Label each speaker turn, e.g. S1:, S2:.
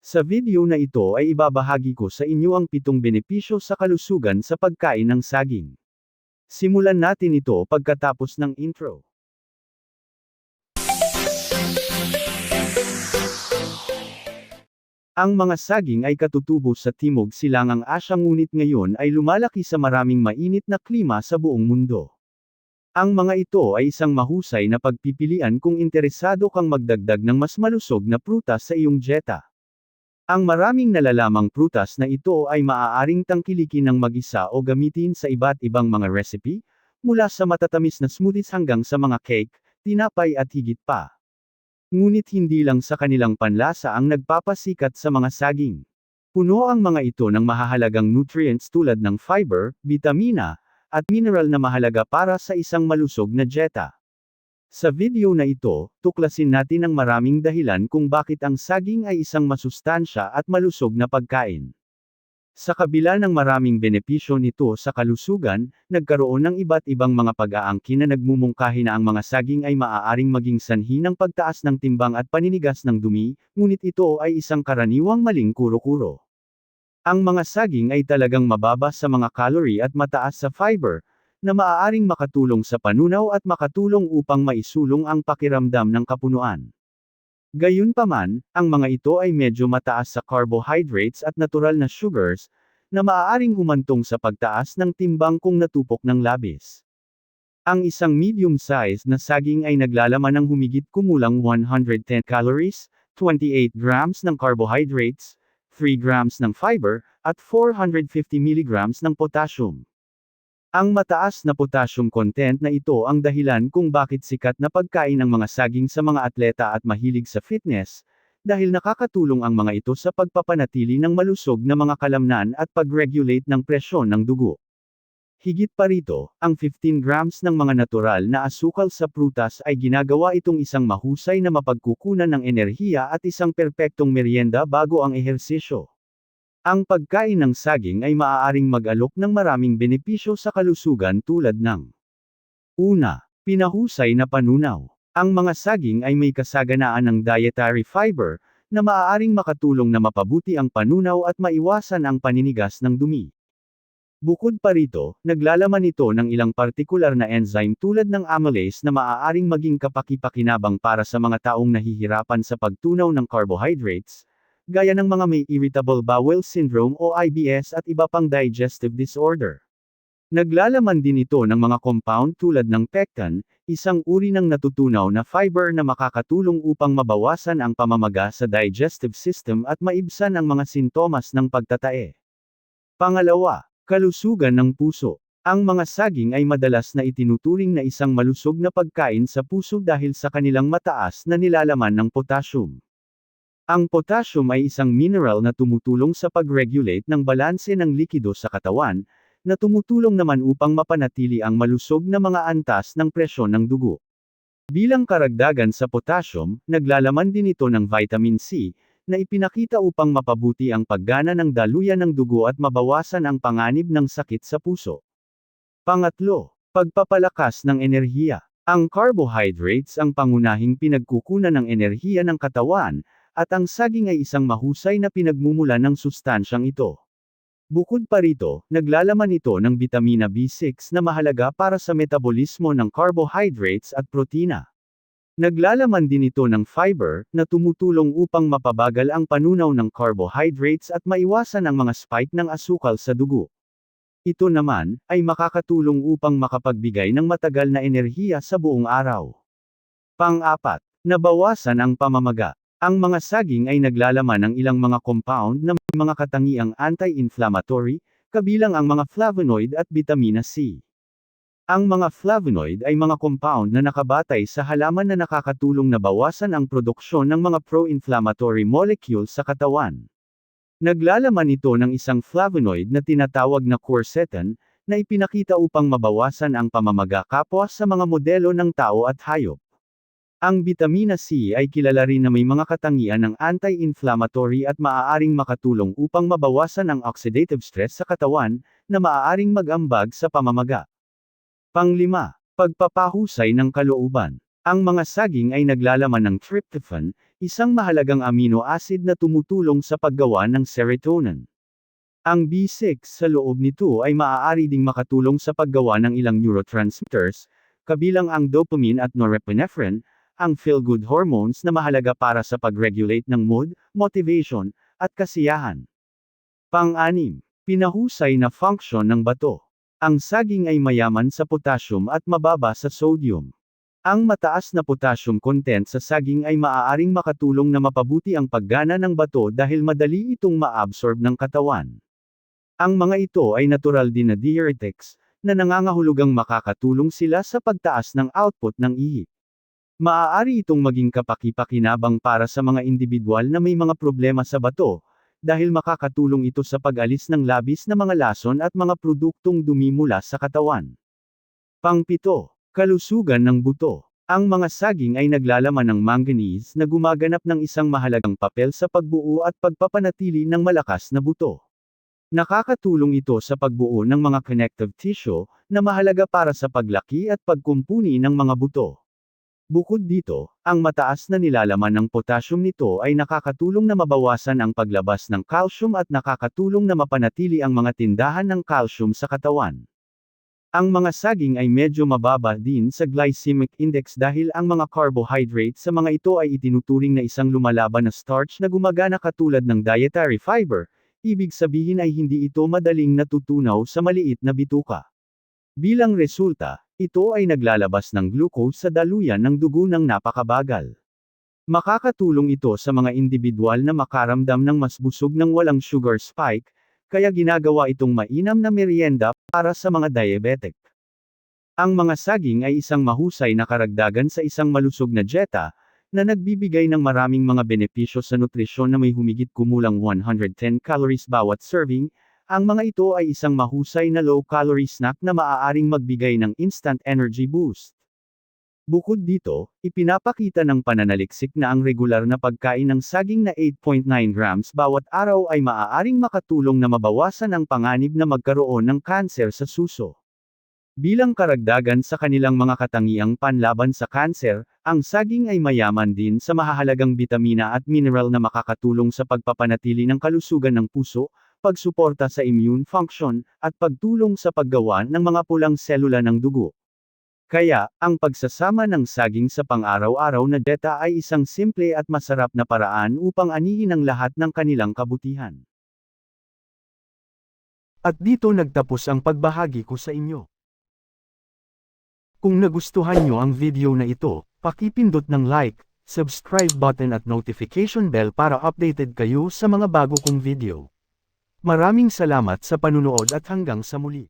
S1: Sa video na ito ay ibabahagi ko sa inyo ang pitong benepisyo sa kalusugan sa pagkain ng saging. Simulan natin ito pagkatapos ng intro. Ang mga saging ay katutubo sa Timog Silangang Asya ngunit ngayon ay lumalaki sa maraming mainit na klima sa buong mundo. Ang mga ito ay isang mahusay na pagpipilian kung interesado kang magdagdag ng mas malusog na prutas sa iyong dieta. Ang maraming nalalamang prutas na ito ay maaaring tangkilikin ng mag-isa o gamitin sa iba't ibang mga recipe, mula sa matatamis na smoothies hanggang sa mga cake, tinapay at higit pa. Ngunit hindi lang sa kanilang panlasa ang nagpapasikat sa mga saging. Puno ang mga ito ng mahahalagang nutrients tulad ng fiber, vitamina, at mineral na mahalaga para sa isang malusog na dieta. Sa video na ito, tuklasin natin ang maraming dahilan kung bakit ang saging ay isang masustansya at malusog na pagkain. Sa kabila ng maraming benepisyo nito sa kalusugan, nagkaroon ng iba't ibang mga pag-aangkin na nagmumungkahi na ang mga saging ay maaaring maging sanhi ng pagtaas ng timbang at paninigas ng dumi, ngunit ito ay isang karaniwang maling kuro-kuro. Ang mga saging ay talagang mababa sa mga calorie at mataas sa fiber, na maaaring makatulong sa panunaw at makatulong upang maisulong ang pakiramdam ng kapunuan. Gayunpaman, ang mga ito ay medyo mataas sa carbohydrates at natural na sugars, na maaaring humantong sa pagtaas ng timbang kung natupok ng labis. Ang isang medium-sized na saging ay naglalaman ng humigit kumulang 110 calories, 28 grams ng carbohydrates, 3 grams ng fiber, at 450 milligrams ng potassium. Ang mataas na potassium content na ito ang dahilan kung bakit sikat na pagkain ng mga saging sa mga atleta at mahilig sa fitness, dahil nakakatulong ang mga ito sa pagpapanatili ng malusog na mga kalamnan at pag-regulate ng presyon ng dugo. Higit pa rito, ang 15 grams ng mga natural na asukal sa prutas ay ginagawa itong isang mahusay na mapagkukunan ng enerhiya at isang perpektong merienda bago ang ehersisyo. Ang pagkain ng saging ay maaaring mag-alok ng maraming benepisyo sa kalusugan tulad ng Una, pinahusay na panunaw. Ang mga saging ay may kasaganaan ng dietary fiber, na maaaring makatulong na mapabuti ang panunaw at maiwasan ang paninigas ng dumi. Bukod pa rito, naglalaman ito ng ilang partikular na enzyme tulad ng amylase na maaaring maging kapaki-pakinabang para sa mga taong nahihirapan sa pagtunaw ng carbohydrates, gaya ng mga may irritable bowel syndrome o IBS at iba pang digestive disorder. Naglalaman din ito ng mga compound tulad ng pectin, isang uri ng natutunaw na fiber na makakatulong upang mabawasan ang pamamaga sa digestive system at maibsan ang mga sintomas ng pagtatae. Pangalawa, kalusugan ng puso. Ang mga saging ay madalas na itinuturing na isang malusog na pagkain sa puso dahil sa kanilang mataas na nilalaman ng potassium. Ang potassium ay isang mineral na tumutulong sa pag-regulate ng balanse ng likido sa katawan, na tumutulong naman upang mapanatili ang malusog na mga antas ng presyon ng dugo. Bilang karagdagan sa potassium, naglalaman din ito ng vitamin C, na ipinakita upang mapabuti ang paggana ng daluyan ng dugo at mabawasan ang panganib ng sakit sa puso. Pangatlo, pagpapalakas ng enerhiya. Ang carbohydrates ang pangunahing pinagkukunan ng enerhiya ng katawan, at ang saging ay isang mahusay na pinagmumula ng sustansyang ito. Bukod pa rito, naglalaman ito ng bitamina B6 na mahalaga para sa metabolismo ng carbohydrates at protina. Naglalaman din ito ng fiber, na tumutulong upang mapabagal ang panunaw ng carbohydrates at maiwasan ang mga spike ng asukal sa dugo. Ito naman, ay makakatulong upang makapagbigay ng matagal na enerhiya sa buong araw. Pang-apat, nabawasan ang pamamaga. Ang mga saging ay naglalaman ng ilang mga compound na may mga katangiang anti-inflammatory, kabilang ang mga flavonoid at vitamina C. Ang mga flavonoid ay mga compound na nakabatay sa halaman na nakakatulong na bawasan ang produksyon ng mga pro-inflammatory molecules sa katawan. Naglalaman ito ng isang flavonoid na tinatawag na quercetin, na ipinakita upang mabawasan ang pamamaga kapwa sa mga modelo ng tao at hayop. Ang bitamina C ay kilala rin na may mga katangian ng anti-inflammatory at maaaring makatulong upang mabawasan ang oxidative stress sa katawan, na maaaring mag-ambag sa pamamaga. Panglima, pagpapahusay ng kalooban. Ang mga saging ay naglalaman ng tryptophan, isang mahalagang amino acid na tumutulong sa paggawa ng serotonin. Ang B6 sa loob nito ay maaari ding makatulong sa paggawa ng ilang neurotransmitters, kabilang ang dopamine at norepinephrine, ang feel-good hormones na mahalaga para sa pag-regulate ng mood, motivation, at kasiyahan. Pang-anim, pinahusay na function ng bato. Ang saging ay mayaman sa potassium at mababa sa sodium. Ang mataas na potassium content sa saging ay maaaring makatulong na mapabuti ang paggana ng bato dahil madali itong maabsorb ng katawan. Ang mga ito ay natural din na diuretics, na nangangahulugang makakatulong sila sa pagtaas ng output ng ihi. Maaari itong maging kapaki-pakinabang para sa mga individual na may mga problema sa bato, dahil makakatulong ito sa pag-alis ng labis na mga lason at mga produktong dumi mula sa katawan. Pangpito, kalusugan ng buto. Ang mga saging ay naglalaman ng manganese na gumaganap ng isang mahalagang papel sa pagbuo at pagpapanatili ng malakas na buto. Nakakatulong ito sa pagbuo ng mga connective tissue, na mahalaga para sa paglaki at pagkumpuni ng mga buto. Bukod dito, ang mataas na nilalaman ng potassium nito ay nakakatulong na mabawasan ang paglabas ng calcium at nakakatulong na mapanatili ang mga tindahan ng calcium sa katawan. Ang mga saging ay medyo mababa din sa glycemic index dahil ang mga carbohydrates sa mga ito ay itinuturing na isang lumalaban na starch na gumagana katulad ng dietary fiber, ibig sabihin ay hindi ito madaling natutunaw sa maliit na bituka. Bilang resulta, ito ay naglalabas ng glucose sa daluyan ng dugo ng napakabagal. Makakatulong ito sa mga individual na makaramdam ng mas busog ng walang sugar spike, kaya ginagawa itong mainam na merienda para sa mga diabetic. Ang mga saging ay isang mahusay na karagdagan sa isang malusog na dieta, na nagbibigay ng maraming mga benepisyo sa nutrisyon na may humigit kumulang 110 calories bawat serving, ang mga ito ay isang mahusay na low-calorie snack na maaaring magbigay ng instant energy boost. Bukod dito, ipinapakita ng pananaliksik na ang regular na pagkain ng saging na 8.9 grams bawat araw ay maaaring makatulong na mabawasan ang panganib na magkaroon ng kanser sa suso. Bilang karagdagan sa kanilang mga katangiang panlaban sa kanser, ang saging ay mayaman din sa mahahalagang bitamina at mineral na makakatulong sa pagpapanatili ng kalusugan ng puso, pagsuporta sa immune function, at pagtulong sa paggawa ng mga pulang selula ng dugo. Kaya, ang pagsasama ng saging sa pang-araw-araw na dieta ay isang simple at masarap na paraan upang anihin ang lahat ng kanilang kabutihan. At dito nagtapos ang pagbahagi ko sa inyo. Kung nagustuhan nyo ang video na ito, pakipindot ng like, subscribe button at notification bell para updated kayo sa mga bago kong video. Maraming salamat sa panunood at hanggang sa muli.